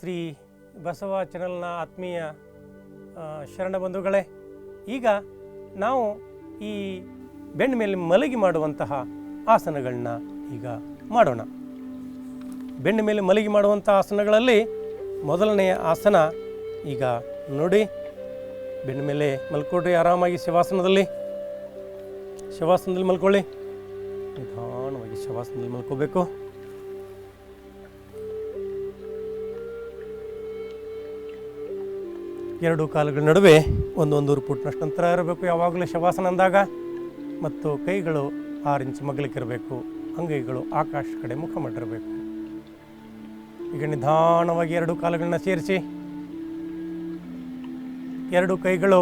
ಶ್ರೀ ಬಸವ ಚಾನಲ್ನ ಆತ್ಮೀಯ ಶರಣ ಬಂಧುಗಳೇ, ಈಗ ನಾವು ಈ ಬೆನ್ನ ಮೇಲೆ ಮಲಗಿ ಮಾಡುವಂತಹ ಆಸನಗಳನ್ನ ಈಗ ಮಾಡೋಣ. ಬೆನ್ನ ಮೇಲೆ ಮಲಗಿ ಮಾಡುವಂಥ ಆಸನಗಳಲ್ಲಿ ಮೊದಲನೆಯ ಆಸನ ಈಗ ನೋಡಿ ಬೆನ್ನ ಮೇಲೆ ಮಲ್ಕೊಳ್ರಿ ಆರಾಮಾಗಿ ಶವಾಸನದಲ್ಲಿ. ಶವಾಸನದಲ್ಲಿ ಮಲ್ಕೊಳ್ಳಿ ನಿಧಾನವಾಗಿ ಶವಾಸನದಲ್ಲಿ ಮಲ್ಕೋಬೇಕು. ಎರಡು ಕಾಲುಗಳ ನಡುವೆ ಒಂದೊಂದೂರು ಫುಟ್ನಷ್ಟು ಅಂತರ ಇರಬೇಕು. ಯಾವಾಗಲೂ ಶವಾಸನ ಅಂದಾಗ ಮತ್ತು ಕೈಗಳು ಆರು ಇಂಚ್ ಮಗ್ಲಿಕ್ಕಿರಬೇಕು. ಅಂಗೈಗಳು ಆಕಾಶ ಕಡೆ ಮುಖ ಮಾಡಿರಬೇಕು. ಈಗ ನಿಧಾನವಾಗಿ ಎರಡು ಕಾಲುಗಳನ್ನ ಸೇರಿಸಿ. ಎರಡು ಕೈಗಳು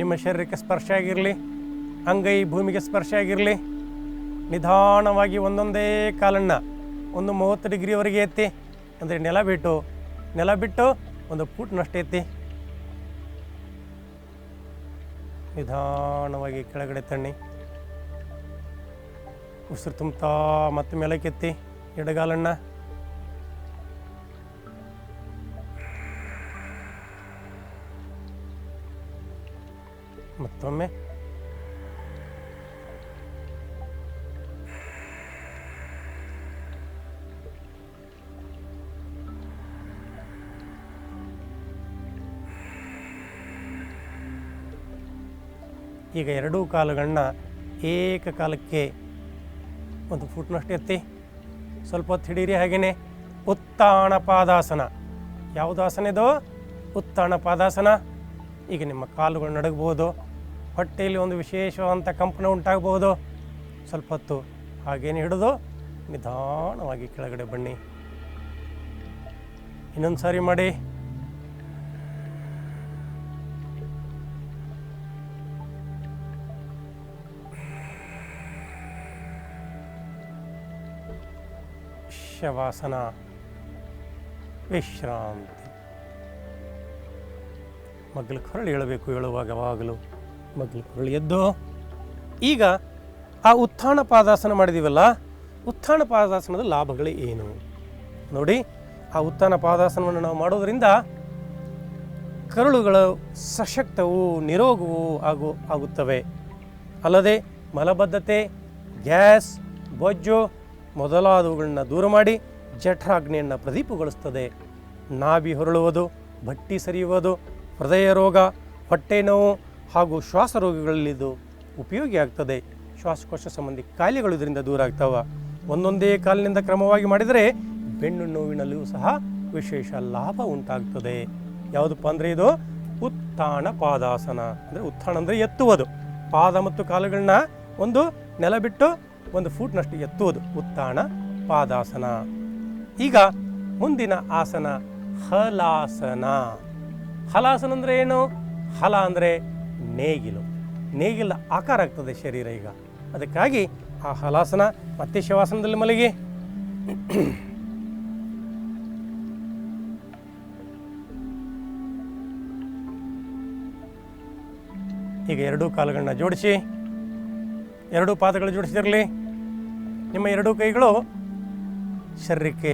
ನಿಮ್ಮ ಶರೀರಕ್ಕೆ ಸ್ಪರ್ಶ ಆಗಿರಲಿ ಅಂಗೈ ಭೂಮಿಗೆ ಸ್ಪರ್ಶ ಆಗಿರಲಿ ನಿಧಾನವಾಗಿ ಒಂದೊಂದೇ ಕಾಲನ್ನು ಒಂದು ಮೂವತ್ತು ಡಿಗ್ರಿವರೆಗೆ ಎತ್ತಿ, ಅಂದರೆ ನೆಲ ಬಿಟ್ಟು ನೆಲ ಬಿಟ್ಟು ಒಂದು ಫೂಟ್ನಷ್ಟು ಎತ್ತಿ ನಿಧಾನವಾಗಿ ಕೆಳಗಡೆ ತಣ್ಣಿ. ಉಸಿರು ತುಂಬ್ತಾ ಮತ್ತೆ ಮೇಲಕ್ಕೆತ್ತಿ. ಎಡಗಾಲಣ್ಣ. ಮತ್ತೊಮ್ಮೆ. ಈಗ ಎರಡೂ ಕಾಲುಗಳನ್ನ ಏಕಕಾಲಕ್ಕೆ ಒಂದು ಫುಟ್ನಷ್ಟು ಎತ್ತಿ, ಸ್ವಲ್ಪ ಹೊತ್ತು ಹಿಡೀರಿ ಹಾಗೆಯೇ ಉತ್ತಾಣ ಪಾದಾಸನ. ಆಸನ ಇದು ಉತ್ತಾಣ ಪಾದಾಸನ. ಈಗ ನಿಮ್ಮ ಕಾಲುಗಳು ನಡಗಬಹುದು ಹೊಟ್ಟೆಯಲ್ಲಿ ಒಂದು ವಿಶೇಷವಾದಂಥ ಕಂಪನ ಉಂಟಾಗಬಹುದು ಸ್ವಲ್ಪ ಹೊತ್ತು ಹಾಗೇನೆ ಹಿಡಿದು ನಿಧಾನವಾಗಿ ಕೆಳಗಡೆ ಬನ್ನಿ. ಇನ್ನೊಂದು ಸಾರಿ ಮಾಡಿ. ಶವಾಸನ ವಿಶ್ರಾಂತಿ. ಮಗ್ಲು ಕೊರಳು ಹೇಳಬೇಕು, ಹೇಳುವಾಗ ಯಾವಾಗಲೂ ಮಗ್ಲು ಕೊರಳು ಎದ್ದು. ಈಗ ಆ ಉತ್ಥಾನ ಪಾದಾಸನ ಮಾಡಿದೀವಲ್ಲ, ಉತ್ಥಾನ ಪಾದಾಸನದ ಲಾಭಗಳು ಏನು? ನೋಡಿ, ಆ ಉತ್ಥಾನ ಪಾದಾಸನವನ್ನು ನಾವು ಮಾಡೋದರಿಂದ ಕರುಳುಗಳು ಸಶಕ್ತವು, ನಿರೋಗವು ಆಗು, ಆಗುತ್ತವೆ. ಅಲ್ಲದೆ ಮಲಬದ್ಧತೆ, ಗ್ಯಾಸ್, ಬೊಜ್ಜು ಮೊದಲಾದವುಗಳನ್ನ ದೂರ ಮಾಡಿ ಜಠರಾಗ್ನೆಯನ್ನು ಪ್ರದೀಪಗೊಳಿಸ್ತದೆ. ನಾಭಿ ಹೊರಳುವುದು, ಬಟ್ಟಿ ಸರಿಯುವುದು, ಹೃದಯ ರೋಗ, ಹೊಟ್ಟೆ ನೋವು ಹಾಗೂ ಶ್ವಾಸ ಉಪಯೋಗಿ ಆಗ್ತದೆ. ಶ್ವಾಸಕೋಶ ಸಂಬಂಧಿ ಕಾಯಿಲೆಗಳು ಇದರಿಂದ ದೂರ ಆಗ್ತಾವ. ಒಂದೊಂದೇ ಕಾಲಿನಿಂದ ಕ್ರಮವಾಗಿ ಮಾಡಿದರೆ ಬೆನ್ನು ನೋವಿನಲ್ಲಿಯೂ ಸಹ ವಿಶೇಷ ಲಾಭ ಉಂಟಾಗ್ತದೆ. ಯಾವುದಪ್ಪ ಅಂದರೆ ಇದು ಉತ್ಥಾನ ಪಾದಾಸನ. ಅಂದರೆ ಉತ್ಥಾನ ಅಂದರೆ ಎತ್ತುವುದು. ಪಾದ ಮತ್ತು ಕಾಲುಗಳನ್ನ ಒಂದು ನೆಲ ಬಿಟ್ಟು ಒಂದು ಫೂಟ್ನಷ್ಟು ಎತ್ತುವುದು ಉತ್ತಾಣ, ಪಾದಾಸನ. ಈಗ ಮುಂದಿನ ಆಸನ ಹಲಾಸನ. ಹಲಾಸನ ಅಂದರೆ ಏನು? ಹಲ ಅಂದರೆ ನೇಗಿಲು. ನೇಗಿಲ ಆಕಾರ ಆಗ್ತದೆ ಶರೀರ ಈಗ. ಅದಕ್ಕಾಗಿ ಆ ಹಲಾಸನ ಮತ್ತೆ ಶವಾಸನದಲ್ಲಿ ಮಲಗಿ. ಈಗ ಎರಡೂ ಕಾಲುಗಳನ್ನ ಜೋಡಿಸಿ, ಎರಡೂ ಪಾದಗಳು ಜೋಡಿಸಿದಿರಲಿ ನಿಮ್ಮ ಎರಡೂ ಕೈಗಳು ಶರೀರಕ್ಕೆ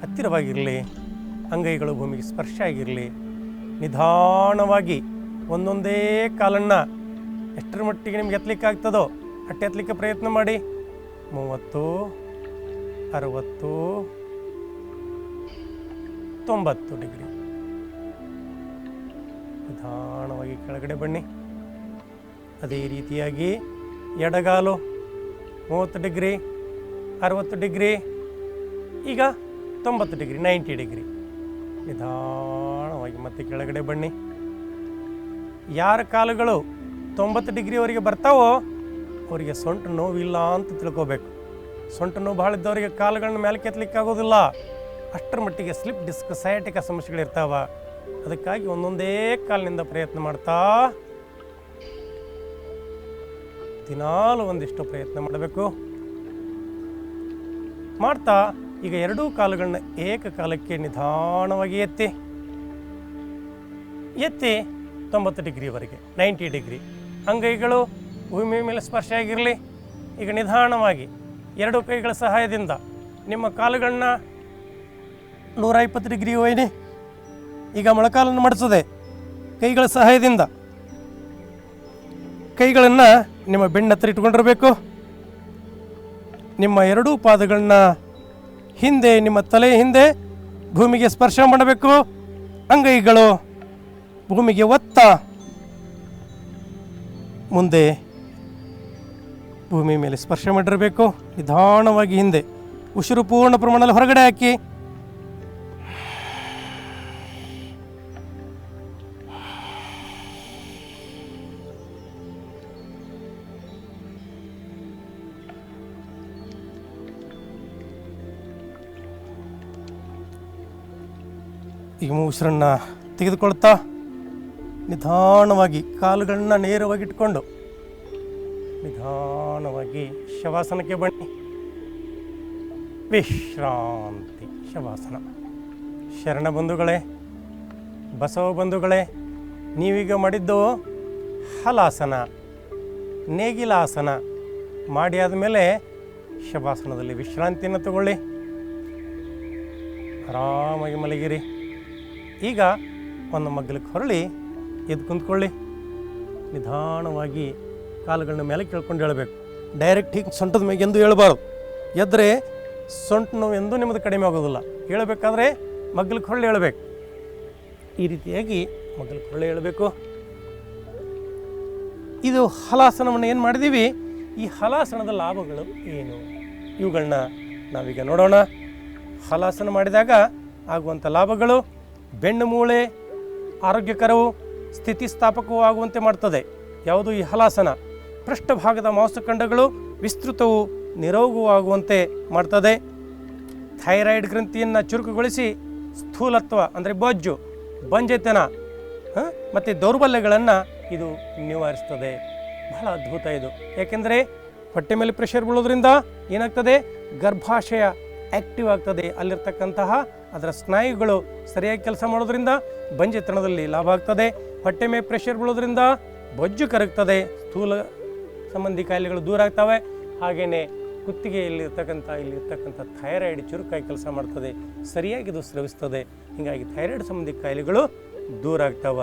ಹತ್ತಿರವಾಗಿರಲಿ, ಅಂಗೈಗಳು ಭೂಮಿಗೆ ಸ್ಪರ್ಶ ಆಗಿರಲಿ ನಿಧಾನವಾಗಿ ಒಂದೊಂದೇ ಕಾಲನ್ನು ಎಷ್ಟರ ಮಟ್ಟಿಗೆ ನಿಮ್ಗೆ ಎತ್ತಲಿಕ್ಕೆ ಆಗ್ತದೋ ಅಟ್ಟೆ ಎತ್ತಲಿಕ್ಕೆ ಪ್ರಯತ್ನ ಮಾಡಿ. ಮೂವತ್ತು, ಅರವತ್ತು, ತೊಂಬತ್ತು ಡಿಗ್ರಿ. ನಿಧಾನವಾಗಿ ಕೆಳಗಡೆ ಬನ್ನಿ. ಅದೇ ರೀತಿಯಾಗಿ ಎಡಗಾಲು. ಮೂವತ್ತು ಡಿಗ್ರಿ, ಅರವತ್ತು ಡಿಗ್ರಿ, ಈಗ ತೊಂಬತ್ತು ಡಿಗ್ರಿ, ನೈಂಟಿ ಡಿಗ್ರಿ. ನಿಧಾನವಾಗಿ ಮತ್ತೆ ಕೆಳಗಡೆ ಬನ್ನಿ. ಯಾರ ಕಾಲುಗಳು ತೊಂಬತ್ತು ಡಿಗ್ರಿವರೆಗೆ ಬರ್ತಾವೋ ಅವರಿಗೆ ಸೊಂಟ ನೋವಿಲ್ಲ ಅಂತ ತಿಳ್ಕೋಬೇಕು. ಸೊಂಟು ನೋವು ಭಾಳ ಇದ್ದವರಿಗೆ ಕಾಲುಗಳನ್ನ ಮೇಲೆ ಕೆತ್ತಲಿಕ್ಕೆ ಆಗೋದಿಲ್ಲ ಅಷ್ಟರ ಮಟ್ಟಿಗೆ ಸ್ಲಿಪ್ ಡಿಸ್ಕ್ ಸಯಾಟಿಕ ಸಮಸ್ಯೆಗಳಿರ್ತಾವ. ಅದಕ್ಕಾಗಿ ಒಂದೊಂದೇ ಕಾಲಿನಿಂದ ಪ್ರಯತ್ನ ಮಾಡ್ತಾ ದಿನಾಲು ಒಂದಿಷ್ಟು ಪ್ರಯತ್ನ ಮಾಡಬೇಕು. ಮಾಡ್ತಾ ಈಗ ಎರಡೂ ಕಾಲುಗಳನ್ನ ಏಕಕಾಲಕ್ಕೆ ನಿಧಾನವಾಗಿ ಎತ್ತಿ. ಎತ್ತಿ ತೊಂಬತ್ತು ಡಿಗ್ರಿವರೆಗೆ, ನೈಂಟಿ ಡಿಗ್ರಿ. ಅಂಗೈಗಳು ಭೂಮಿ ಮೇಲೆ ಸ್ಪರ್ಶ ಆಗಿರಲಿ ಈಗ ನಿಧಾನವಾಗಿ ಎರಡು ಕೈಗಳ ಸಹಾಯದಿಂದ ನಿಮ್ಮ ಕಾಲುಗಳನ್ನ ನೂರ ಇಪ್ಪತ್ತು ಡಿಗ್ರಿ ಒಯ್ನಿ ಈಗ ಮೊಳಕಾಲನ್ನು ಮಡಿಸದೆ ಕೈಗಳ ಸಹಾಯದಿಂದ ಕೈಗಳನ್ನು ನಿಮ್ಮ ಬೆನ್ನ ಹತ್ರ ಇಟ್ಕೊಂಡಿರಬೇಕು. ನಿಮ್ಮ ಎರಡೂ ಪಾದಗಳನ್ನ ಹಿಂದೆ, ನಿಮ್ಮ ತಲೆ ಹಿಂದೆ ಭೂಮಿಗೆ ಸ್ಪರ್ಶ ಮಾಡಬೇಕು. ಅಂಗೈಗಳು ಭೂಮಿಗೆ ಒತ್ತ ಮುಂದೆ ಭೂಮಿ ಮೇಲೆ ಸ್ಪರ್ಶ ಮಾಡಿರಬೇಕು. ನಿಧಾನವಾಗಿ ಹಿಂದೆ, ಉಸಿರು ಪೂರ್ಣ ಪ್ರಮಾಣದಲ್ಲಿ ಹೊರಗಡೆ ಹಾಕಿ. ಈಗ ಉಸಿರನ್ನ ತೆಗೆದುಕೊಳ್ತಾ ನಿಧಾನವಾಗಿ ಕಾಲುಗಳನ್ನ ನೇರವಾಗಿ ಇಟ್ಕೊಂಡು ನಿಧಾನವಾಗಿ ಶವಾಸನಕ್ಕೆ ಬನ್ನಿ. ವಿಶ್ರಾಂತಿ ಶವಾಸನ. ಶರಣ ಬಂಧುಗಳೇ, ಬಸವ ಬಂಧುಗಳೇ, ನೀವೀಗ ಮಾಡಿದ್ದು ಹಲಾಸನ, ನೇಗಿಲಾಸನ. ಮಾಡಿ ಆದಮೇಲೆ ಶವಾಸನದಲ್ಲಿ ವಿಶ್ರಾಂತಿಯನ್ನು ತಗೊಳ್ಳಿ. ಆರಾಮಾಗಿ ಮಲಗಿರಿ. ಈಗ ಒಂದು ಮಗ್ಗಲಿಗೆ ಹೊರಳಿ, ಎದ್ದು ಕುಂತ್ಕೊಳ್ಳಿ. ನಿಧಾನವಾಗಿ ಕಾಲುಗಳನ್ನ ಮೇಲೆ ಕೇಳ್ಕೊಂಡು ಹೇಳಬೇಕು. ಡೈರೆಕ್ಟ್ ಹೀಗೆ ಸೊಂಟದ ಮೇಲೆ ಎಂದು ಹೇಳ್ಬಾರ್ದು. ಎದ್ದರೆ ಸೊಂಟ ನೋವು ಎಂದು ನಿಮ್ಮದು ಕಡಿಮೆ ಆಗೋದಿಲ್ಲ. ಹೇಳಬೇಕಾದ್ರೆ ಮಗ್ಗಲಿಗೆ ಹೊರಳಿ ಹೇಳಬೇಕು. ಈ ರೀತಿಯಾಗಿ ಮಗ್ಗಲಿಗೆ ಹೊರಳಿ ಹೇಳಬೇಕು. ಇದು ಹಲಾಸನವನ್ನು ಏನು ಮಾಡಿದ್ದೀವಿ ಈ ಹಲಾಸನದ ಲಾಭಗಳು ಏನು? ಇವುಗಳನ್ನ ನಾವೀಗ ನೋಡೋಣ. ಹಲಾಸನ ಮಾಡಿದಾಗ ಆಗುವಂಥ ಲಾಭಗಳು ಬೆನ್ನು ಮೂಳೆ ಆರೋಗ್ಯಕರವು ಸ್ಥಿತಿಸ್ಥಾಪಕವೂ ಆಗುವಂತೆ ಮಾಡ್ತದೆ. ಯಾವುದು ಈ ಹಲಾಸನ? ಪೃಷ್ಠಭಾಗದ ಮಾಂಸಖಂಡಗಳು ವಿಸ್ತೃತವು ನಿರೋಗವೂ ಆಗುವಂತೆ ಮಾಡ್ತದೆ. ಥೈರಾಯ್ಡ್ ಗ್ರಂಥಿಯನ್ನು ಚುರುಕುಗೊಳಿಸಿ ಸ್ಥೂಲತ್ವ, ಅಂದರೆ ಬೊಜ್ಜು, ಬಂಜೆತನ? ಮತ್ತು ದೌರ್ಬಲ್ಯಗಳನ್ನು ಇದು ನಿವಾರಿಸ್ತದೆ. ಬಹಳ ಅದ್ಭುತ ಇದು. ಏಕೆಂದರೆ ಹೊಟ್ಟೆ ಮೇಲೆ ಪ್ರೆಷರ್ ಬೀಳೋದ್ರಿಂದ ಏನಾಗ್ತದೆ? ಗರ್ಭಾಶಯ ಆ್ಯಕ್ಟಿವ್ ಆಗ್ತದೆ. ಅಲ್ಲಿರ್ತಕ್ಕಂತಹ ಅದರ ಸ್ನಾಯುಗಳು ಸರಿಯಾಗಿ ಕೆಲಸ ಮಾಡೋದ್ರಿಂದ ಬಂಜೆತನದಲ್ಲಿ ಲಾಭ ಆಗ್ತದೆ, ಹೊಟ್ಟೆ ಮೇಲೆ ಪ್ರೆಷರ್ ಬೀಳೋದ್ರಿಂದ ಬೊಜ್ಜು ಕರಗ್ತದೆ, ಸ್ಥೂಲ ಸಂಬಂಧಿ ಕಾಯಿಲೆಗಳು ದೂರ ಆಗ್ತವೆ. ಹಾಗೆಯೇ ಕುತ್ತಿಗೆಯಲ್ಲಿರ್ತಕ್ಕಂಥ ಇಲ್ಲಿರ್ತಕ್ಕಂಥ ಥೈರಾಯ್ಡ್ ಚುರುಕಾಗಿ ಕೆಲಸ ಮಾಡ್ತದೆ, ಸರಿಯಾಗಿ ಇದು ಸ್ರವಿಸ್ತದೆ. ಹೀಗಾಗಿ ಥೈರಾಯ್ಡ್ ಸಂಬಂಧಿ ಕಾಯಿಲೆಗಳು ದೂರ ಆಗ್ತಾವ.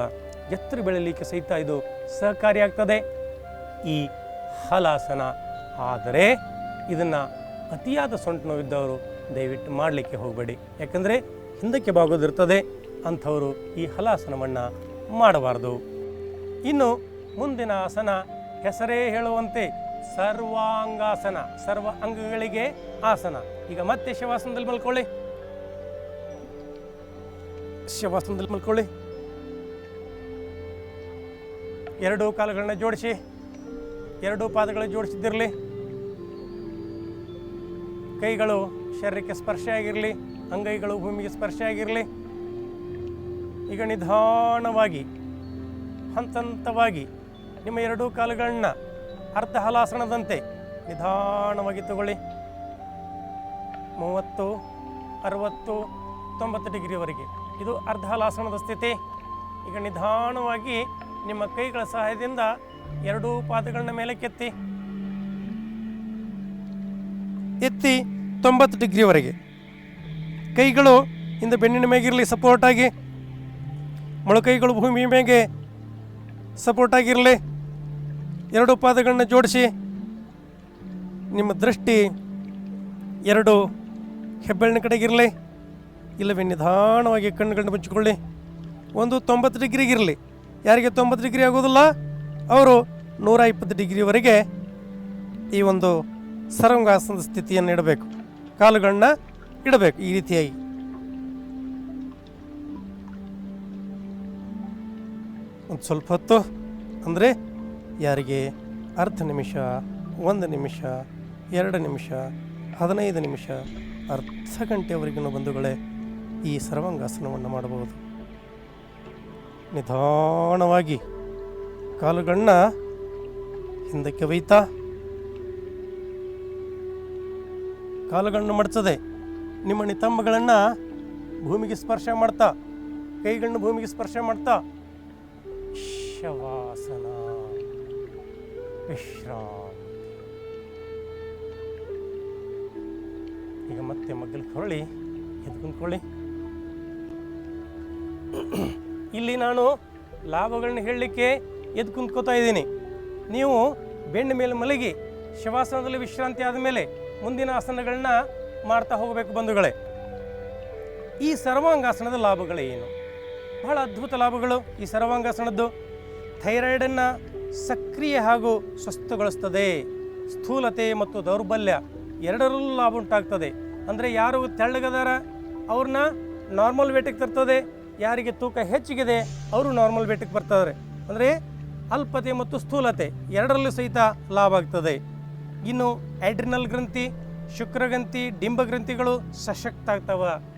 ಎತ್ತರ ಬೆಳಲಿಕ್ಕೆ ಸಹಿತ ಇದು ಸಹಕಾರಿಯಾಗ್ತದೆ ಈ ಹಲಾಸನ. ಆದರೆ ಇದನ್ನು ಅತಿಯಾದ ಸೊಂಟು ನೋವಿದ್ದವರು ದಯವಿಟ್ಟು ಮಾಡಲಿಕ್ಕೆ ಹೋಗಬೇಡಿ. ಯಾಕಂದರೆ ಹಿಂದಕ್ಕೆ ಬಾಗೋದಿರ್ತದೆ ಅಂಥವರು ಈ ಹಲಾಸನವನ್ನು ಮಾಡಬಾರ್ದು. ಇನ್ನು ಮುಂದಿನ ಆಸನ ಹೆಸರೇ ಹೇಳುವಂತೆ ಸರ್ವಾಂಗಾಸನ, ಸರ್ವ ಅಂಗಗಳಿಗೆ ಆಸನ. ಈಗ ಮತ್ತೆ ಶವಾಸನದಲ್ಲಿ ಮಲ್ಕೊಳ್ಳಿ. ಶವಾಸನದಲ್ಲಿ ಮಲ್ಕೊಳ್ಳಿ. ಎರಡೂ ಕಾಲುಗಳನ್ನ ಜೋಡಿಸಿ, ಎರಡೂ ಪಾದಗಳನ್ನ ಜೋಡಿಸಿದ್ದಿರಲಿ. ಕೈಗಳು ಶರೀರಕ್ಕೆ ಸ್ಪರ್ಶ ಆಗಿರಲಿ, ಅಂಗೈಗಳು ಭೂಮಿಗೆ ಸ್ಪರ್ಶ ಆಗಿರಲಿ, ಈಗ ನಿಧಾನವಾಗಿ ಹಂತ ಹಂತವಾಗಿ ನಿಮ್ಮ ಎರಡೂ ಕಾಲುಗಳನ್ನ ಅರ್ಧ ಹಲಾಸನದಂತೆ ನಿಧಾನವಾಗಿ ತಗೊಳ್ಳಿ. ಮೂವತ್ತು, ಅರವತ್ತು, ತೊಂಬತ್ತು ಡಿಗ್ರಿವರೆಗೆ. ಇದು ಅರ್ಧ ಹಲಾಸನದ ಸ್ಥಿತಿ. ಈಗ ನಿಧಾನವಾಗಿ ನಿಮ್ಮ ಕೈಗಳ ಸಹಾಯದಿಂದ ಎರಡೂ ಪಾದಗಳನ್ನ ಮೇಲೆ ಕೆತ್ತಿ ಎತ್ತಿ. ತೊಂಬತ್ತು ಡಿಗ್ರಿವರೆಗೆ. ಕೈಗಳು ಹಿಂದೆ ಬೆನ್ನಿನ ಮೇಗಿರಲಿ ಸಪೋರ್ಟ್ ಆಗಿ ಮೊಳಕೈಗಳು ಭೂಮಿ ಮೇಗೆ ಸಪೋರ್ಟ್ ಆಗಿರಲಿ, ಎರಡು ಪಾದಗಳನ್ನ ಜೋಡಿಸಿ, ನಿಮ್ಮ ದೃಷ್ಟಿ ಎರಡು ಹೆಬ್ಬೆಳ್ಳಿನ ಕಡೆಗಿರಲಿ, ಇಲ್ಲವೇ ನಿಧಾನವಾಗಿ ಕಣ್ಣುಗಳನ್ನ ಮುಚ್ಚಿಕೊಳ್ಳಿ. ಒಂದು ತೊಂಬತ್ತು ಡಿಗ್ರಿಗಿರಲಿ. ಯಾರಿಗೆ ತೊಂಬತ್ತು ಡಿಗ್ರಿ ಆಗೋದಿಲ್ಲ, ಅವರು ನೂರ ಇಪ್ಪತ್ತು ಡಿಗ್ರಿವರೆಗೆ ಈ ಒಂದು ಸರ್ವಂಗಾಸನದ ಸ್ಥಿತಿಯನ್ನು ಇಡಬೇಕು ಕಾಲುಗಳನ್ನ ಇಡಬೇಕು ಈ ರೀತಿಯಾಗಿ. ಒಂದು ಸ್ವಲ್ಪ ಹೊತ್ತು ಅಂದರೆ ಯಾರಿಗೆ? ಅರ್ಧ ನಿಮಿಷ, ಒಂದು ನಿಮಿಷ, ಎರಡು ನಿಮಿಷ, ಹದಿನೈದು ನಿಮಿಷ, ಅರ್ಧ ಗಂಟೆವರೆಗೂ ಬಂಧುಗಳೇ ಈ ಸರ್ವಾಂಗಾಸನವನ್ನು ಮಾಡಬಹುದು. ನಿಧಾನವಾಗಿ ಕಾಲುಗಳನ್ನ ಹಿಂದಕ್ಕೆ ಒಯ್ತಾ ಕಾಲುಗಳನ್ನು ಮಡ್ತದೆ ನಿಮ್ಮ ನಿತಂಬಗಳನ್ನು ಭೂಮಿಗೆ ಸ್ಪರ್ಶ ಮಾಡ್ತಾ, ಕೈಗಳನ್ನು ಭೂಮಿಗೆ ಸ್ಪರ್ಶ ಮಾಡ್ತಾ. ಶವಾಸನ. ವಿಶ್ರಾಂತಿ. ಈಗ ಮತ್ತೆ ಮಗ್ಗಲಿಗೆ ಹೊರಳಿ, ಎದ್ದು ಕುಂತ್ಕೊಳ್ಳಿ. ಇಲ್ಲಿ ನಾನು ಲಾಭಗಳನ್ನ ಹೇಳಲಿಕ್ಕೆ ಎದ್ದು ಕುಂತ್ಕೋತಾ ಇದ್ದೀನಿ. ನೀವು ಬೆಂಡ ಮೇಲೆ ಮಲಗಿ, ಶವಾಸನದಲ್ಲಿ ವಿಶ್ರಾಂತಿ ಆದಮೇಲೆ ಮುಂದಿನ ಆಸನಗಳನ್ನ ಮಾಡ್ತಾ ಹೋಗಬೇಕು ಬಂಧುಗಳೇ. ಈ ಸರ್ವಾಂಗಾಸನದ ಲಾಭಗಳೇನು ಬಹಳ ಅದ್ಭುತ ಲಾಭಗಳು ಈ ಸರ್ವಾಂಗಾಸನದ್ದು. ಥೈರಾಯ್ಡನ್ನು ಸಕ್ರಿಯ ಹಾಗೂ ಸ್ವಸ್ಥಗೊಳಿಸ್ತದೆ. ಸ್ಥೂಲತೆ ಮತ್ತು ದೌರ್ಬಲ್ಯ ಎರಡರಲ್ಲೂ ಲಾಭ ಉಂಟಾಗ್ತದೆ. ಅಂದರೆ ಯಾರು ತೆಳ್ಳಗದಾರ, ಅವ್ರನ್ನ ನಾರ್ಮಲ್ ವೇಟಿಗೆ ತರ್ತದೆ. ಯಾರಿಗೆ ತೂಕ ಹೆಚ್ಚಿಗಿದೆ, ಅವರು ನಾರ್ಮಲ್ ವೇಟಿಗೆ ಬರ್ತಾರೆ. ಅಂದರೆ ಅಲ್ಪತೆ ಮತ್ತು ಸ್ಥೂಲತೆ ಎರಡರಲ್ಲೂ ಸಹಿತ ಲಾಭ ಆಗ್ತದೆ. ಇನ್ನು ಎಡ್ರಿನಲ್ ಗ್ರಂಥಿ ಶುಕ್ರಗ್ರಂಥಿ ಡಿಂಬಗ್ರಂಥಿಗಳು ಸಶಕ್ತ ಆಗ್ತವೆ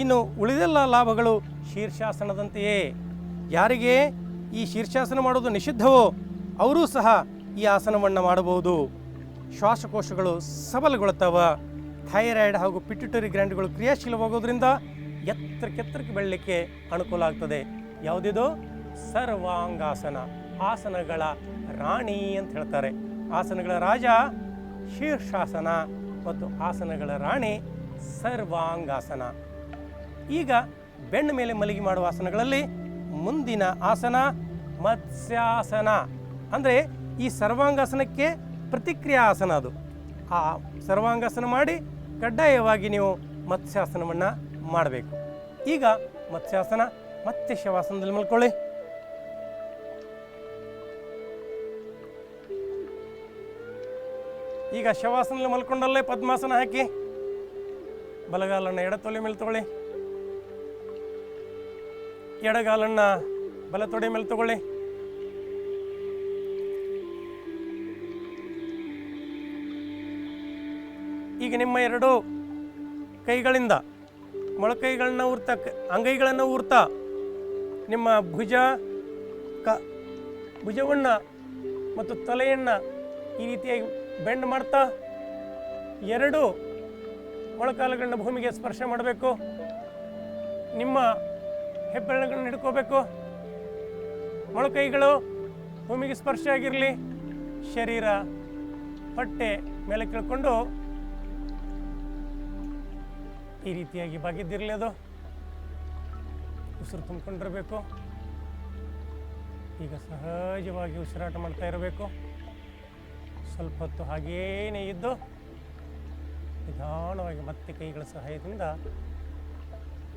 ಇನ್ನು ಉಳಿದೆಲ್ಲ ಲಾಭಗಳು ಶೀರ್ಷಾಸನದಂತೆಯೇ. ಯಾರಿಗೆ ಈ ಶೀರ್ಷಾಸನ ಮಾಡೋದು ನಿಷಿದ್ಧವೋ, ಅವರೂ ಸಹ ಈ ಆಸನವನ್ನು ಮಾಡಬಹುದು. ಶ್ವಾಸಕೋಶಗಳು ಸಬಲಗೊಳ್ತಾವ. ಥೈರಾಯ್ಡ್ ಹಾಗೂ ಪಿಟ್ಯುಟರಿ ಗ್ರ್ಯಾಂಡ್ಗಳು ಕ್ರಿಯಾಶೀಲವಾಗೋದ್ರಿಂದ ಎತ್ತರಕ್ಕೆತ್ತರಕ್ಕೆ ಬೆಳಲಿಕ್ಕೆ ಅನುಕೂಲ ಆಗ್ತದೆ. ಯಾವುದಿದು? ಸರ್ವಾಂಗಾಸನ, ಆಸನಗಳ ರಾಣಿ ಅಂತ ಹೇಳ್ತಾರೆ. ಆಸನಗಳ ರಾಜ, ಶೀರ್ಷಾಸನ ಮತ್ತು ಆಸನಗಳ ರಾಣಿ ಸರ್ವಾಂಗಾಸನ. ಈಗ ಬೆಣ್ಣ ಮೇಲೆ ಮಲಗಿ ಮಾಡುವ ಆಸನಗಳಲ್ಲಿ ಮುಂದಿನ ಆಸನ ಮತ್ಸ್ಯಾಸನ. ಅಂದರೆ ಈ ಸರ್ವಾಂಗಾಸನಕ್ಕೆ ಪ್ರತಿಕ್ರಿಯಾ ಆಸನ ಅದು. ಆ ಸರ್ವಾಂಗಾಸನ ಮಾಡಿ ಕಡ್ಡಾಯವಾಗಿ ನೀವು ಮತ್ಸ್ಯಾಸನವನ್ನು ಮಾಡಬೇಕು. ಈಗ ಮತ್ಸ್ಯಾಸನ ಮತ್ತೆ ಶವಾಸನದಲ್ಲಿ ಮಲ್ಕೊಳ್ಳಿ. ಈಗ ಶವಾಸನದಲ್ಲಿ ಮಲ್ಕೊಂಡಲ್ಲೇ ಪದ್ಮಾಸನ ಹಾಕಿ ಬಲಗಾಲನ್ನು ಎಡತೊಲೆ ಮೇಲೆ ತಗೊಳ್ಳಿ. ಎಡಗಾಲನ್ನು ಬಲ ತೊಡೆ ಮೇಲೆ ತಗೊಳ್ಳಿ. ಈಗ ನಿಮ್ಮ ಎರಡು ಕೈಗಳಿಂದ ಮೊಳಕೈಗಳನ್ನ ಊರ್ತ ಅಂಗೈಗಳನ್ನು ಊರ್ತಾ ನಿಮ್ಮ ಭುಜ, ಕ, ಭುಜವನ್ನು ಮತ್ತು ತಲೆಯನ್ನು ಈ ರೀತಿಯಾಗಿ ಬೆಂಡ್ ಮಾಡ್ತಾ ಎರಡು ಮೊಳಕಾಲುಗಳನ್ನ ಭೂಮಿಗೆ ಸ್ಪರ್ಶ ಮಾಡಬೇಕು. ನಿಮ್ಮ ಹೆಬ್ಬೆರಳುಗಳನ್ನ ಹಿಡ್ಕೋಬೇಕು. ಮೊಳಕೈಗಳು ಭೂಮಿಗೆ ಸ್ಪರ್ಶ ಆಗಿರಲಿ ಶರೀರ, ಹೊಟ್ಟೆ ಮೇಲೆ ಕೇಳ್ಕೊಂಡು ಈ ರೀತಿಯಾಗಿ ಬಾಗಿದ್ದಿರಲಿ ಅದು. ಉಸಿರು ತುಂಬಿಕೊಂಡಿರಬೇಕು. ಈಗ ಸಹಜವಾಗಿ ಉಸಿರಾಟ ಮಾಡ್ತಾ ಇರಬೇಕು. ಸ್ವಲ್ಪ ಹೊತ್ತು ಹಾಗೇನೇ ಇದ್ದು ನಿಧಾನವಾಗಿ ಮತ್ತೆ ಕೈಗಳ ಸಹಾಯದಿಂದ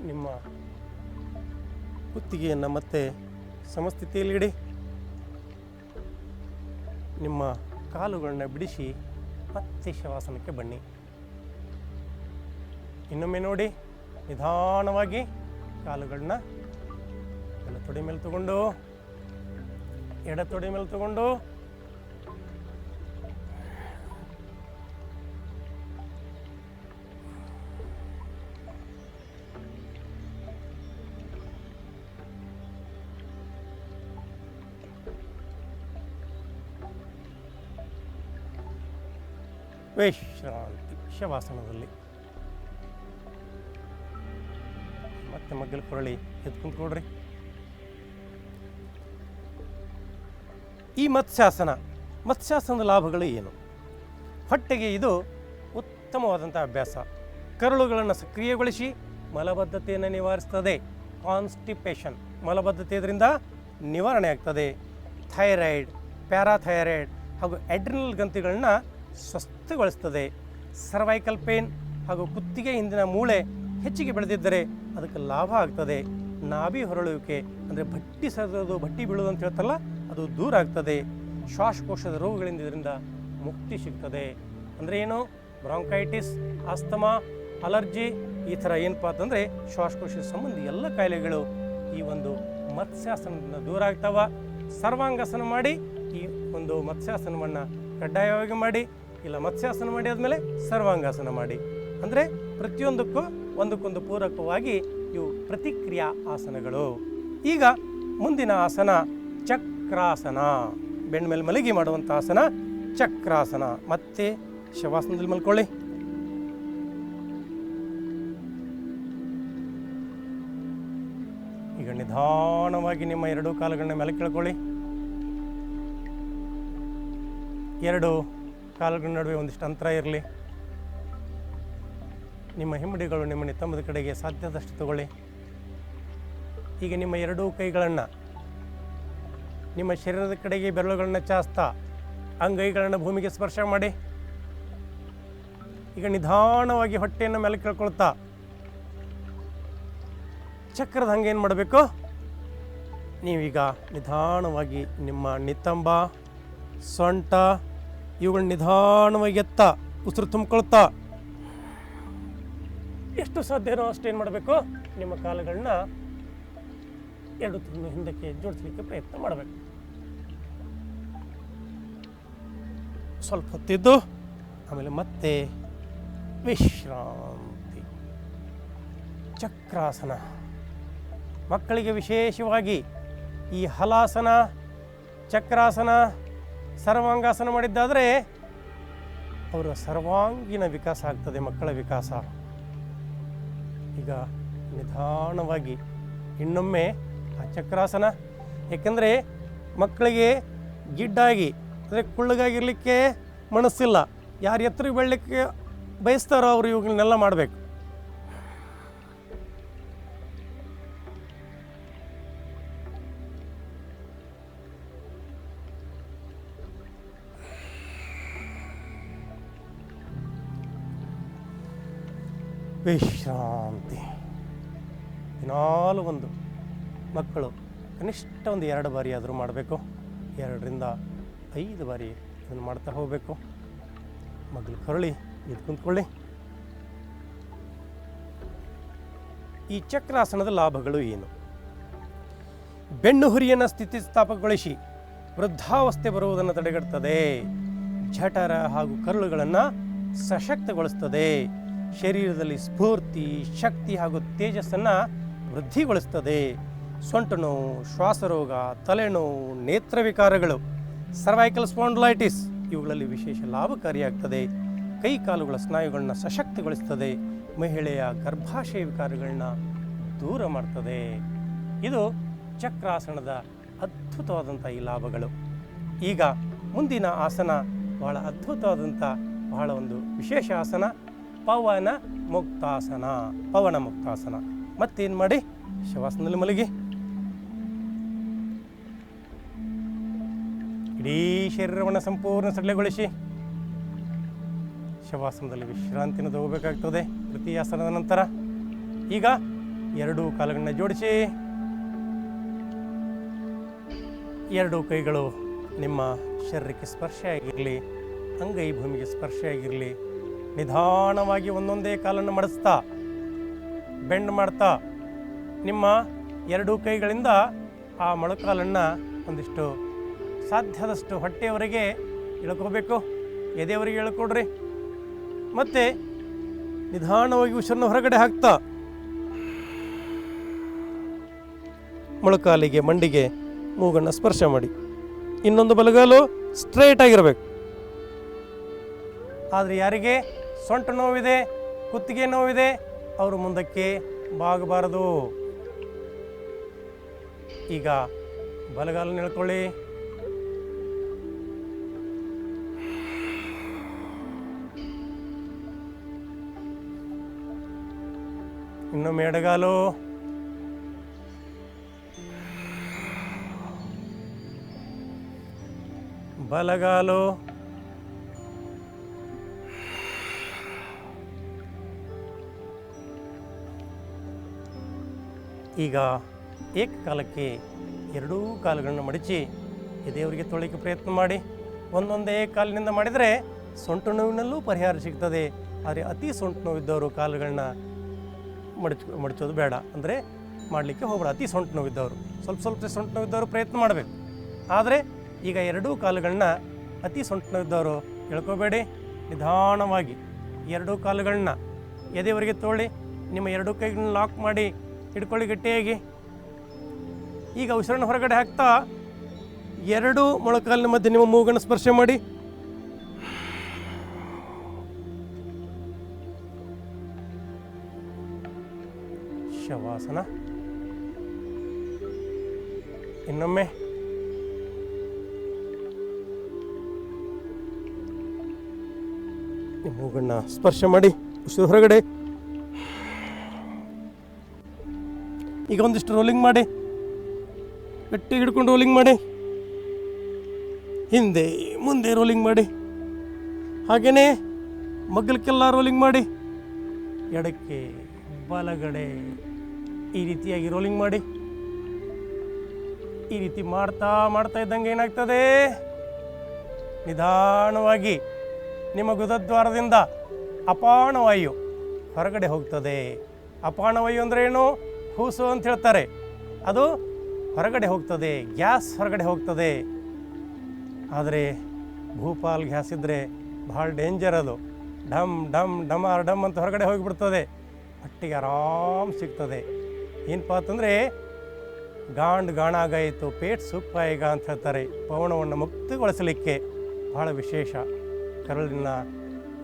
ನಿಮ್ಮ ಕುತ್ತಿಗೆಯನ್ನು ಮತ್ತೆ ಸಮಸ್ಥಿತಿಯಲ್ಲಿ ಇಡಿ ನಿಮ್ಮ ಕಾಲುಗಳನ್ನ ಬಿಡಿಸಿ ಮತ್ತೆ ಶವಾಸನಕ್ಕೆ ಬನ್ನಿ. ಇನ್ನೊಮ್ಮೆ ನೋಡಿ, ನಿಧಾನವಾಗಿ ಕಾಲುಗಳನ್ನ ಎಲ್ಲ ತೊಡೆ ಮೇಲೆ ತಗೊಂಡು ಎಡ ತೊಡೆ ಮೇಲೆ ತಗೊಂಡು ಶವಾಸನದಲ್ಲಿ ಮತ್ತೆ ಮಗ್ಗಲು ಕೊರಳಿ ಎದ್ದು ಕೊಡ್ರಿ ಈ ಮತ್ಸ್ಯಾಸನ, ಮತ್ಸ್ಯಾಸನದ ಲಾಭಗಳು ಏನು? ಹೊಟ್ಟೆಗೆ ಇದು ಉತ್ತಮವಾದಂಥ ಅಭ್ಯಾಸ. ಕರುಳುಗಳನ್ನು ಸಕ್ರಿಯಗೊಳಿಸಿ ಮಲಬದ್ಧತೆಯನ್ನು ನಿವಾರಿಸ್ತದೆ. ಕಾನ್ಸ್ಟಿಪೇಷನ್, ಮಲಬದ್ಧತೆ ಇದರಿಂದ ನಿವಾರಣೆ ಆಗ್ತದೆ. ಥೈರಾಯ್ಡ್, ಪ್ಯಾರಾಥೈರಾಯ್ಡ್ ಹಾಗೂ ಅಡ್ರಿನಲ್ ಗ್ರಂಥಿಗಳನ್ನ ಸ್ವಸ್ಥಗೊಳಿಸ್ತದೆ ಸರ್ವೈಕಲ್ ಪೇನ್ ಹಾಗೂ ಕುತ್ತಿಗೆ ಹಿಂದಿನ ಮೂಳೆ ಹೆಚ್ಚಿಗೆ ಬೆಳೆದಿದ್ದರೆ ಅದಕ್ಕೆ ಲಾಭ ಆಗ್ತದೆ. ನಾಭಿ ಹೊರಳುವಿಕೆ ಅಂದರೆ ಭಟ್ಟಿ ಸರಿದು ಭಟ್ಟಿ ಬೀಳೋದು ಅಂತ ಹೇಳ್ತಲ್ಲ ಅದು ದೂರ ಆಗ್ತದೆ. ಶ್ವಾಸಕೋಶದ ರೋಗಗಳಿಂದ ಇದರಿಂದ ಮುಕ್ತಿ ಸಿಗ್ತದೆ. ಅಂದರೆ ಏನು? ಬ್ರಾಂಕೈಟಿಸ್, ಆಸ್ತಮಾ, ಅಲರ್ಜಿ, ಈ ಥರ ಏನಪ್ಪ ಅಂತಂದರೆ ಶ್ವಾಸಕೋಶದ ಸಂಬಂಧಿ ಎಲ್ಲ ಕಾಯಿಲೆಗಳು ಈ ಒಂದು ಮತ್ಸ್ಯಾಸನದಿಂದ ದೂರ ಆಗ್ತಾವ. ಸರ್ವಾಂಗಾಸನ ಮಾಡಿ ಈ ಒಂದು ಮತ್ಸ್ಯಾಸನವನ್ನು ಕಡ್ಡಾಯವಾಗಿ ಮಾಡಿ ಇಲ್ಲ, ಮತ್ಸ್ಯಾಸನ ಮಾಡಿ ಆದಮೇಲೆ ಸರ್ವಾಂಗಾಸನ ಮಾಡಿ. ಅಂದರೆ ಪ್ರತಿಯೊಂದಕ್ಕೂ ಒಂದಕ್ಕೊಂದು ಪೂರಕವಾಗಿ ಇವು ಪ್ರತಿಕ್ರಿಯಾ ಆಸನಗಳು. ಈಗ ಮುಂದಿನ ಆಸನ ಚಕ್ರಾಸನ. ಬೆಣ್ಣ ಮೇಲೆ ಮಲಗಿ ಮಾಡುವಂಥ ಆಸನ ಚಕ್ರಾಸನ. ಮತ್ತೆ ಶವಾಸನದಲ್ಲಿ ಮಲ್ಕೊಳ್ಳಿ. ಈಗ ನಿಧಾನವಾಗಿ ನಿಮ್ಮ ಎರಡು ಕಾಲುಗಳನ್ನ ಮೇಲೆ ಕೇಳ್ಕೊಳ್ಳಿ. ಎರಡು. ಕಾಲುಗಳ ನಡುವೆ ಒಂದಿಷ್ಟು ಅಂತರ ಇರಲಿ. ನಿಮ್ಮ ಹಿಮ್ಮಡಿಗಳು ನಿಮ್ಮ ನಿತ್ತಂಬದ ಕಡೆಗೆ ಸಾಧ್ಯದಷ್ಟು ತಗೊಳ್ಳಿ. ಈಗ ನಿಮ್ಮ ಎರಡೂ ಕೈಗಳನ್ನು, ನಿಮ್ಮ ಶರೀರದ ಕಡೆಗೆ ಬೆರಳುಗಳನ್ನು ಚಾಸ್ತಾ ಅಂಗೈಗಳನ್ನು ಭೂಮಿಗೆ ಸ್ಪರ್ಶ ಮಾಡಿ, ಈಗ ನಿಧಾನವಾಗಿ ಹೊಟ್ಟೆಯನ್ನು ಮೇಲೆ ಕೇಳ್ಕೊಳ್ತಾ ಚಕ್ರದ ಹಂಗೆ ಏನು ಮಾಡಬೇಕು? ನೀವೀಗ ನಿಧಾನವಾಗಿ ನಿಮ್ಮ ನಿತ್ತಂಬ ಸೊಂಟ ಇವುಗಳನ್ನ ನಿಧಾನವಾಗಿ ಎತ್ತ, ಉಸಿರು ತುಂಬಿಕೊಳ್ತಾ. ಎಷ್ಟು ಸಾಧ್ಯನೋ ಅಷ್ಟೇನು ಮಾಡಬೇಕು? ನಿಮ್ಮ ಕಾಲುಗಳನ್ನ ಎರಡು ತಿಂಗಳು ಹಿಂದಕ್ಕೆ ಜೋಡಿಸಲಿಕ್ಕೆ ಪ್ರಯತ್ನ ಮಾಡಬೇಕು. ಸ್ವಲ್ಪ ಹೊತ್ತಿದ್ದು, ಆಮೇಲೆ ಮತ್ತೆ ವಿಶ್ರಾಂತಿ. ಚಕ್ರಾಸನ. ಮಕ್ಕಳಿಗೆ ವಿಶೇಷವಾಗಿ ಈ ಹಲಾಸನ, ಚಕ್ರಾಸನ ಸರ್ವಾಂಗಾಸನ ಮಾಡಿದ್ದಾದರೆ ಅವರ ಸರ್ವಾಂಗೀಣ ವಿಕಾಸ ಆಗ್ತದೆ, ಮಕ್ಕಳ ವಿಕಾಸ. ಈಗ ನಿಧಾನವಾಗಿ ಇನ್ನೊಮ್ಮೆ ಆ ಚಕ್ರಾಸನ. ಏಕೆಂದರೆ ಮಕ್ಕಳಿಗೆ ಗಿಡ್ಡಾಗಿ, ಅಂದರೆ ಕುಳ್ಳಗಾಗಿರಲಿಕ್ಕೆ ಮನಸ್ಸಿಲ್ಲ. ಯಾರು ಎತ್ತರಿಗೆ ಬೆಳಲಿಕ್ಕೆ ಬಯಸ್ತಾರೋ ಅವರು ಇವುಗಳನ್ನೆಲ್ಲ ಮಾಡಬೇಕು. ವಿಶ್ರಾಂತಿ ದಿನಾಲು ಒಂದು ಮಕ್ಕಳು ಕನಿಷ್ಠ ಒಂದು ಎರಡು ಬಾರಿ ಆದರೂ ಮಾಡಬೇಕು. ಎರಡರಿಂದ ಐದು ಬಾರಿ ಇದನ್ನು ಮಾಡ್ತಾ ಹೋಗಬೇಕು. ಮಗಳು ಕರುಳಿ ಇದು ಕುಂತ್ಕೊಳ್ಳಿ. ಈ ಚಕ್ರಾಸನದ ಲಾಭಗಳು ಏನು? ಬೆನ್ನು ಹುರಿಯನ್ನು ಸ್ಥಿತಿಸ್ಥಾಪಕಗೊಳಿಸಿ ವೃದ್ಧಾವಸ್ಥೆ ಬರುವುದನ್ನು ತಡೆಗಟ್ಟುತ್ತದೆ ಜಠರ ಹಾಗೂ ಕರುಳುಗಳನ್ನು ಸಶಕ್ತಗೊಳಿಸ್ತದೆ. ಶರೀರದಲ್ಲಿ ಸ್ಫೂರ್ತಿ, ಶಕ್ತಿ ಹಾಗೂ ತೇಜಸ್ಸನ್ನು ವೃದ್ಧಿಗೊಳಿಸ್ತದೆ. ಸೊಂಟ ನೋವು, ಶ್ವಾಸರೋಗ, ತಲೆನೋವು, ನೇತ್ರವಿಕಾರಗಳು ಸರ್ವೈಕಲ್ ಸ್ಪಾಂಡ್ಲೈಟಿಸ್ ಇವುಗಳಲ್ಲಿ ವಿಶೇಷ ಲಾಭಕಾರಿಯಾಗ್ತದೆ. ಕೈ ಕಾಲುಗಳ ಸ್ನಾಯುಗಳನ್ನ ಸಶಕ್ತಗೊಳಿಸ್ತದೆ. ಮಹಿಳೆಯ ಗರ್ಭಾಶಯ ವಿಕಾರಗಳನ್ನ ದೂರ ಮಾಡ್ತದೆ. ಇದು ಚಕ್ರಾಸನದ ಅದ್ಭುತವಾದಂಥ ಈ ಲಾಭಗಳು. ಈಗ ಮುಂದಿನ ಆಸನ ಬಹಳ ಅದ್ಭುತವಾದಂಥ ಬಹಳ ಒಂದು ವಿಶೇಷ ಆಸನ. ಪವನ ಮುಕ್ತಾಸನ ಪವನ ಮುಕ್ತಾಸನ. ಮತ್ತೇನು ಮಾಡಿ? ಶವಾಸನದಲ್ಲಿ ಮಲಗಿ. ಇಡೀ ಶರೀರವನ್ನು ಸಂಪೂರ್ಣ ಸಡಿಲಗೊಳಿಸಿ. ಶವಾಸನದಲ್ಲಿ ವಿಶ್ರಾಂತಿನ ತಗೋಬೇಕಾಗ್ತದೆ ಪ್ರತಿ ಆಸನದ ನಂತರ. ಈಗ ಎರಡೂ ಕಾಲುಗಳನ್ನ ಜೋಡಿಸಿ. ಎರಡೂ ಕೈಗಳು ನಿಮ್ಮ ಶರೀರಕ್ಕೆ ಸ್ಪರ್ಶ ಆಗಿರಲಿ, ಅಂಗೈ ಭೂಮಿಗೆ ಸ್ಪರ್ಶ ಆಗಿರಲಿ ನಿಧಾನವಾಗಿ ಒಂದೊಂದೇ ಕಾಲನ್ನು ಮಡಿಸ್ತಾ, ಬೆಂಡ್ ಮಾಡ್ತಾ, ನಿಮ್ಮ ಎರಡೂ ಕೈಗಳಿಂದ ಆ ಮೊಳಕಾಲನ್ನು ಒಂದಿಷ್ಟು ಸಾಧ್ಯದಷ್ಟು ಹೊಟ್ಟೆಯವರೆಗೆ ಇಳ್ಕೋಬೇಕು. ಎದೆಯವರಿಗೆ ಇಳ್ಕೊಡ್ರಿ. ಮತ್ತು ನಿಧಾನವಾಗಿ ಉಸಿರನ್ನು ಹೊರಗಡೆ ಹಾಕ್ತಾ, ಮೊಳಕಾಲಿಗೆ, ಮಂಡಿಗೆ ಮೂಗನ್ನು ಸ್ಪರ್ಶ ಮಾಡಿ. ಇನ್ನೊಂದು ಬಲಗಾಲು ಸ್ಟ್ರೈಟ್ ಆಗಿರಬೇಕು. ಆದರೆ ಯಾರಿಗೆ? ಸೊಂಟ ನೋವಿದೆ ಕುತ್ತಿಗೆ ನೋವಿದೆ ಅವರು ಮುಂದಕ್ಕೆ ಬಾಗಬಾರದು. ಈಗ ಬಲಗಾಲ ನಿಳ್ಕೊಳ್ಳಿ ಇನ್ನು ಎಡಗಾಲು. ಬಲಗಾಲು. ಈಗ ಏಕಕಾಲಕ್ಕೆ ಎರಡೂ ಕಾಲುಗಳನ್ನು ಮಡಚಿ ಎದೆಯವರಿಗೆ ತೊಳಿಕೆ ಪ್ರಯತ್ನ ಮಾಡಿ. ಒಂದೊಂದೇ ಕಾಲಿನಿಂದ ಮಾಡಿದರೆ ಸೊಂಟು ನೋವಿನಲ್ಲೂ ಪರಿಹಾರ ಸಿಗ್ತದೆ. ಆದರೆ ಅತಿ ಸೊಂಟು ನೋವಿದ್ದವರು ಕಾಲುಗಳನ್ನ ಮಡಚ್, ಮಡಚೋದು ಬೇಡ. ಅಂದರೆ ಮಾಡಲಿಕ್ಕೆ ಹೋಗಬೇಡ. ಅತಿ ಸೊಂಟು ನೋವಿದ್ದವರು. ಸ್ವಲ್ಪ ಸ್ವಲ್ಪ ಸೊಂಟು ನೋವಿದ್ದವರು ಪ್ರಯತ್ನ ಮಾಡಬೇಕು. ಆದರೆ ಈಗ ಎರಡೂ ಕಾಲುಗಳನ್ನ ಅತಿ ಸೊಂಟು ನೋವಿದ್ದವರು ಎಳ್ಕೋಬೇಡಿ. ನಿಧಾನವಾಗಿ ಎರಡೂ ಕಾಲುಗಳನ್ನ ಎದೆಯವರಿಗೆ ತೋಳಿ. ನಿಮ್ಮ ಎರಡೂ ಕೈಗಳನ್ನ ಲಾಕ್ ಮಾಡಿ. ಹಿಡ್ಕೊಳ್ಳಿ ಗಟ್ಟಿಯಾಗಿ. ಈಗ ಉಸಿರನ್ನು ಹೊರಗಡೆ ಹಾಕ್ತಾ ಎರಡು ಮೊಳಕಾಲಿನ ಮಧ್ಯೆ ನಿಮ್ಮ ಮೂಗನ್ನು ಸ್ಪರ್ಶ ಮಾಡಿ. ಶವಾಸನ. ಇನ್ನೊಮ್ಮೆ. ನಿಮ್ಮ ಮೂಗನ್ನು ಸ್ಪರ್ಶ ಮಾಡಿ. ಉಸಿರು ಹೊರಗಡೆ. ಈಗ ಒಂದಿಷ್ಟು ರೋಲಿಂಗ್ ಮಾಡಿ. ಗಟ್ಟಿ ಹಿಡ್ಕೊಂಡು ರೋಲಿಂಗ್ ಮಾಡಿ. ಹಿಂದೆ ಮುಂದೆ ರೋಲಿಂಗ್ ಮಾಡಿ. ಹಾಗೆಯೇ ಮಗ್ಗಲಕ್ಕೆಲ್ಲ ರೋಲಿಂಗ್ ಮಾಡಿ. ಎಡಕ್ಕೆ ಬಲಗಡೆ ಈ ರೀತಿಯಾಗಿ ರೋಲಿಂಗ್ ಮಾಡಿ. ಈ ರೀತಿ ಮಾಡ್ತಾ ಮಾಡ್ತಾ ಇದ್ದಂಗೆ ಏನಾಗ್ತದೆ? ನಿಧಾನವಾಗಿ ನಿಮ್ಮ ಗುದದ್ವಾರದಿಂದ ಅಪಾನವಾಯು ಹೊರಗಡೆ ಹೋಗ್ತದೆ. ಅಪಾನವಾಯು ಅಂದರೆ ಏನು? ಹೂಸು ಅಂತ ಹೇಳ್ತಾರೆ. ಅದು ಹೊರಗಡೆ ಹೋಗ್ತದೆ, ಗ್ಯಾಸ್ ಹೊರಗಡೆ ಹೋಗ್ತದೆ. ಆದರೆ ಭೂಪಾಲ್ ಗ್ಯಾಸ್ ಇದ್ದರೆ ಭಾಳ ಡೇಂಜರ್ ಅದು. ಡಮ್ ಡಮ್ ಡಮಾರ್ ಡಮ್ ಅಂತ ಹೊರಗಡೆ ಹೋಗಿಬಿಡ್ತದೆ. ಹೊಟ್ಟಿಗೆ ಆರಾಮ್ ಸಿಗ್ತದೆ. ಏನಪ್ಪ ಅಂತಂದರೆ ಗಾಂಡ್ ಗಾಣಾಗಾಯಿತು, ಪೇಟ್ ಸುಪ್ಪಾಯಿಗ ಅಂತ ಹೇಳ್ತಾರೆ. ಪವನವನ್ನು ಮುಕ್ತಗೊಳಿಸಲಿಕ್ಕೆ ಬಹಳ ವಿಶೇಷ. ಕರಳಿನ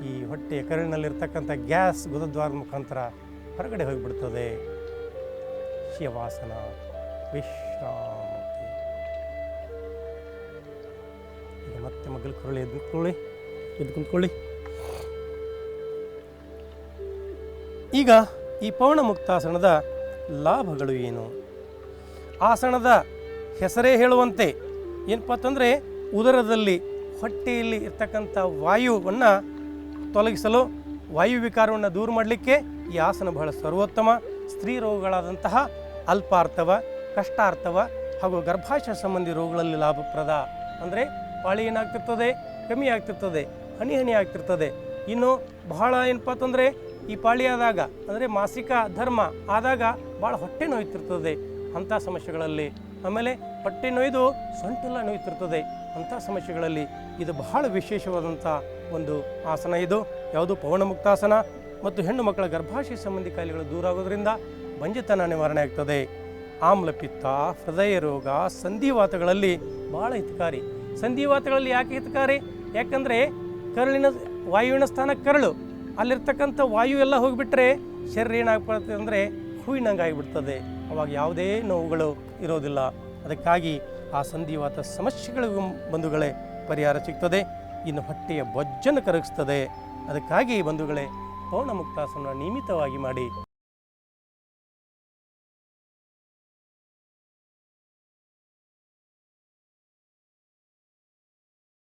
ಈ ಹೊಟ್ಟೆಯ ಕರಳಿನಲ್ಲಿರ್ತಕ್ಕಂಥ ಗ್ಯಾಸ್ ಗುದದ್ವಾರದ ಮುಖಾಂತರ ಹೊರಗಡೆ ಹೋಗಿಬಿಡ್ತದೆ. ಶಿವಾಸನ ವಿಶ್ರಾಂತಿ. ಈಗ ಮತ್ತೆ ಮಗಲು ಕುರಳಿ ಎದ್ದು ಕುಳ್ಳಿ ಎದ್ದು ಕುಂತ್ಕೊಳ್ಳಿ. ಈಗ ಈ ಪವನ ಮುಕ್ತಾಸನದ ಲಾಭಗಳು ಏನು? ಆಸನದ ಹೆಸರೇ ಹೇಳುವಂತೆ ಏನಪ್ಪ ಅಂತಂದರೆ, ಉದರದಲ್ಲಿ ಹೊಟ್ಟೆಯಲ್ಲಿ ಇರ್ತಕ್ಕಂಥ ವಾಯುವನ್ನು ತೊಲಗಿಸಲು ವಾಯು ವಿಕಾರವನ್ನು ದೂರ ಮಾಡಲಿಕ್ಕೆ ಈ ಆಸನ ಬಹಳ ಸರ್ವೋತ್ತಮ ಸ್ತ್ರೀ ರೋಗಗಳಾದಂತಹ ಅಲ್ಪಾರ್ಥವ, ಕಷ್ಟಾರ್ಥವ ಹಾಗೂ ಗರ್ಭಾಶಯ ಸಂಬಂಧಿ ರೋಗಗಳಲ್ಲಿ ಲಾಭಪ್ರದ. ಅಂದರೆ ಪಾಳಿ ಏನಾಗ್ತಿರ್ತದೆ? ಕಮ್ಮಿ ಆಗ್ತಿರ್ತದೆ, ಹನಿ ಹನಿ ಆಗ್ತಿರ್ತದೆ. ಇನ್ನು ಬಹಳ ಏನಪ್ಪ ಅಂತಂದರೆ ಈ ಪಾಳಿ ಆದಾಗ, ಅಂದರೆ ಮಾಸಿಕ ಧರ್ಮ ಆದಾಗ ಭಾಳ ಹೊಟ್ಟೆ ನೋಯ್ತಿರ್ತದೆ ಅಂಥ ಸಮಸ್ಯೆಗಳಲ್ಲಿ. ಆಮೇಲೆ ಹೊಟ್ಟೆ ನೋಯ್ದು ಸೊಂಟೆಲ್ಲ ನೋಯ್ತಿರ್ತದೆ ಅಂಥ ಸಮಸ್ಯೆಗಳಲ್ಲಿ. ಇದು ಬಹಳ ವಿಶೇಷವಾದಂಥ ಒಂದು ಆಸನ ಇದು. ಯಾವುದು ಪವನ ಮುಕ್ತಾಸನ ಮತ್ತು ಹೆಣ್ಣು ಮಕ್ಕಳ ಗರ್ಭಾಶಯ ಸಂಬಂಧಿ ಕಾಯಿಲೆಗಳು ದೂರ ಆಗೋದ್ರಿಂದ ಬಂಜೆತನ ನಿವಾರಣೆ ಆಗ್ತದೆ. ಆಮ್ಲಪಿತ್ತ ಹೃದಯ ರೋಗ ಸಂಧಿವಾತಗಳಲ್ಲಿ ಬಹಳ ಹಿತಕಾರಿ. ಸಂಧಿವಾತಗಳಲ್ಲಿ ಯಾಕೆ ಹಿತಕಾರಿ? ಯಾಕಂದರೆ ಕರುಳಿನ ವಾಯುವಿನ ಸ್ಥಾನ ಕರಳು. ಅಲ್ಲಿರ್ತಕ್ಕಂಥ ವಾಯು ಎಲ್ಲ ಹೋಗಿಬಿಟ್ರೆ ಶರೀರ ಏನಾಗ್ಬಿಡುತ್ತೆ ಅಂದರೆ ಹೂವಿನಂಗೆ ಆಗಿಬಿಡ್ತದೆ ಅವಾಗ ಯಾವುದೇ ನೋವುಗಳು ಇರೋದಿಲ್ಲ. ಅದಕ್ಕಾಗಿ ಆ ಸಂಧಿವಾತ ಸಮಸ್ಯೆಗಳಿಗೂ ಬಂಧುಗಳೇ ಪರಿಹಾರ ಸಿಗ್ತದೆ. ಇನ್ನು ಹೊಟ್ಟೆಯ ಬೊಜ್ಜನ್ನು ಕರಗಿಸ್ತದೆ. ಅದಕ್ಕಾಗಿ ಬಂಧುಗಳೇ ಪೌರ್ಣ ಮುಕ್ತಾಸನ ನಿಯಮಿತವಾಗಿ ಮಾಡಿ.